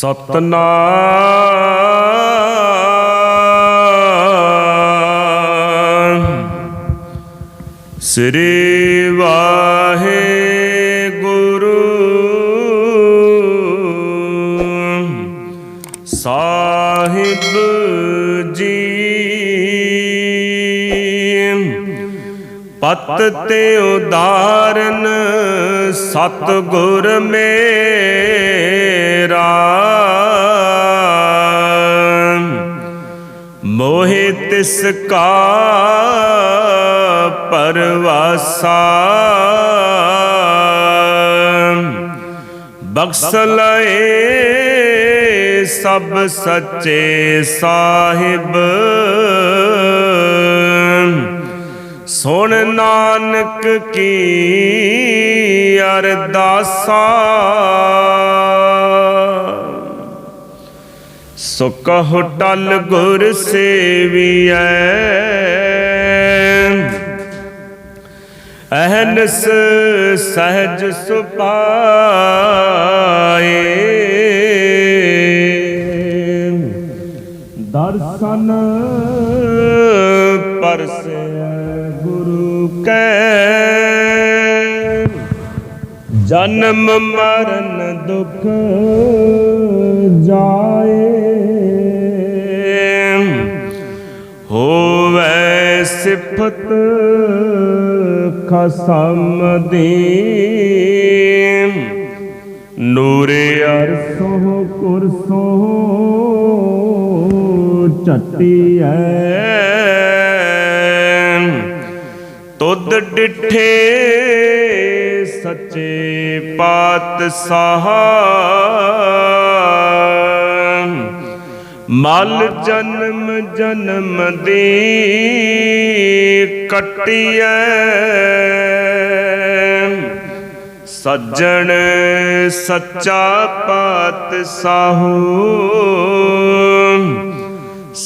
ਸਤਨਾਮ। ਸ੍ਰੀ ਵਾਹਿਗੁਰੂ ਪਤ ਤੇ ਉਦਾਰਨ ਸਤ ਗੁਰ ਮੇਰਾ। ਮੋਹਿ ਤਿਸ ਕਾ ਪਰਵਾਸਾ। ਬਖਸ਼ ਲਏ ਸਭ ਸੱਚੇ ਸਾਹਿਬ। ਸੁਣ ਨਾਨਕ ਕੀ ਅਰਦਾਸਾ। ਸੋ ਕਹੋ ਟਲ ਗੁਰ ਸੇਵੀਐ। ਅਹਨਸ ਸਹਜ ਸੁਪਾਏ। ਦਰਸ਼ਨ ਪਰਸੇ। ਕੈ। ਜਨਮ ਮਰਨ ਦੁਖ ਜਾਏ। ਹੋਵੇ ਸਿਫਤ ਖਸਮ ਦੀ ਨੂਰੇ ਅਰਸੋ ਕੁਰਸੋ ਚਟੀਐ ਡਿਠੇ ਸੱਚੇ ਪਾਤਸ਼ਾਹ। ਮਲ ਜਨਮ ਜਨਮ ਦੀ ਕਟਿਐ। ਸੱਜਣ ਸੱਚਾ ਪਾਤਸ਼ਾਹੂ।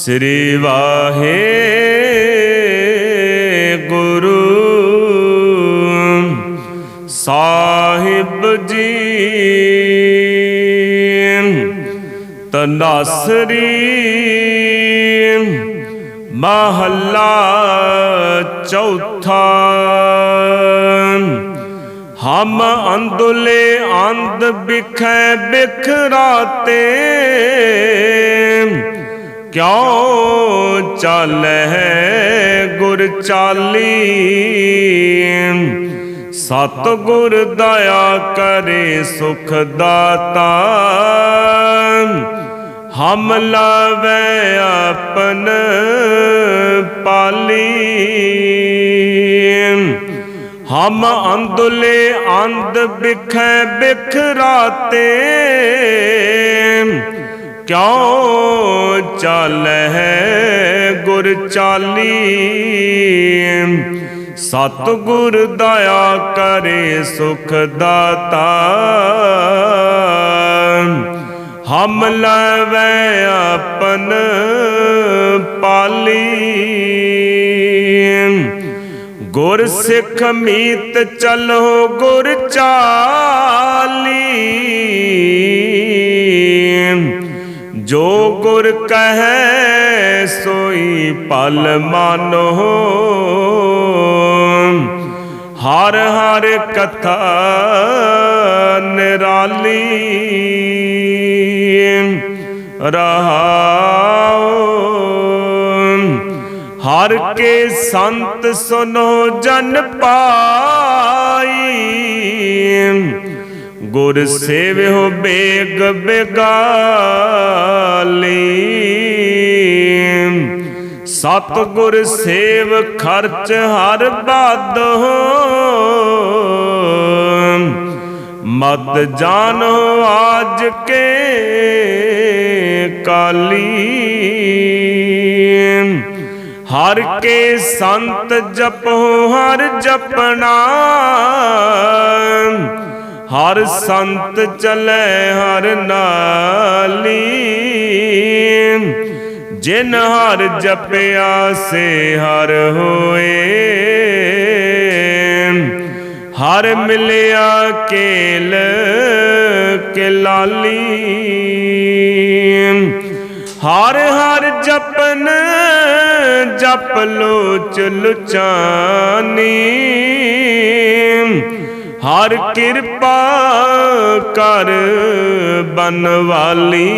ਸ੍ਰੀ ਵਾਹਿਗੁਰੂ। ਸਾਹਿਬ ਜੀ ਤਨਾਸਰੀ ਮਹੱਲਾ ਚੌਥਾ। ਹਮ ਅੰਦੁਲੇ ਅੰਧ ਬਿਖੈ ਬਿਖਰਾਤੇ। ਕਿਉ ਚਾਲੈ ਗੁਰ ਚਾਲੀ? ਸਤ ਗੁਰ ਦਇਆ ਕਰੇ ਸੁਖ ਦਾਤਾ। ਹਮ ਲਾਵੇ ਆਪਨ ਪਾਲੀ। ਹਮ ਅੰਦੁਲੇ ਅੰਧ ਬਿਖੈ ਬਿਖਰਾਤੇ ਕਿਉ ਚਾਲੈ ਗੁਰ ਚਾਲੀ। ਸਤ ਗੁਰ ਦਇਆ ਕਰੇ ਸੁਖ ਦਾਤਾ। ਹਮ ਲਵੇ ਆਪਨ ਪਾਲੀ। ਗੁਰ ਸਿੱਖ ਮੀਤ ਚਲੋ ਗੁਰ ਚਾਲੀ। ਜੋ ਗੁਰ ਕਹੈ ਸੋਈ ਪਲ ਮਾਨੋ। ਹਰ ਹਰ ਕਥਾ ਨਿਰਾਲੀ ਰਹਾਉ। ਹਰ ਕੇ ਸੰਤ ਸੁਨੋ ਜਨ ਪਾਈ। ਗੁਰ ਸੇਵਿਓ ਬੇਗ ਬੇਗਾ ਸਤ ਗੁਰ ਸੇਵ ਖਰਚ ਹਰ ਬਾਦੋ ਮਤ ਜਾਣੋ ਆਜ ਕੇ ਕਾਲੀ। ਹਰ ਕੇ ਸੰਤ ਜਪੋ, ਹਰ ਜਪਣਾ। ਹਰ ਸੰਤ ਚਲੇ, ਹਰ ਨਾਲੀ। ਜਿਨ ਹਰ ਜਪਿਆ ਸੇ ਹਰ ਹੋਏ। ਹਰ ਮਿਲਿਆ ਕੇਲ ਕੇ ਲਾਲੀ ਹਰ ਹਰ ਜਪਨ ਜਪ ਲੋਚ ਲੁਚਾਨੀ ਹਰ ਕਿਰਪਾ ਕਰ ਬਨਵਾਲੀ।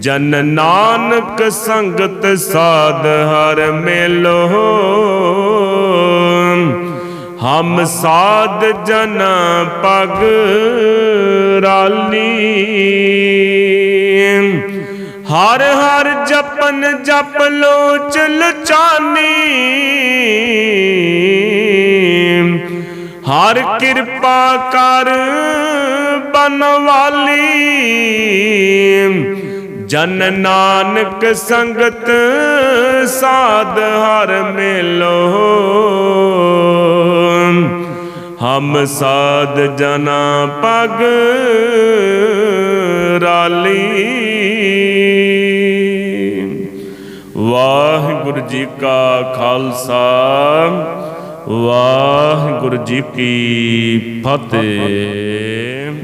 ਜਨ ਨਾਨਕ ਸੰਗਤ ਸਾਧ ਹਰ ਮੇਲੋ। ਹਮ ਸਾਧ ਜਨ ਪਗ ਰਾਲੀ। ਹਰ ਹਰ ਜਪਨ ਜਪ ਲੋਚ ਲਚਾਨੀ ਹਰ ਕਿਰਪਾ ਕਰ ਬਨਵਾਲੀ ਜਨ ਨਾਨਕ ਸੰਗਤ ਸਾਧ ਹਰ ਮੇਲੋ। ਹਮ ਸਾਧ ਜਨਾ ਪਗ ਰਾਲੀ। ਵਾਹਿਗੁਰੂ ਜੀ ਕਾ ਖਾਲਸਾ, ਵਾਹਿਗੁਰੂ ਜੀ ਕੀ ਫਤਿਹ।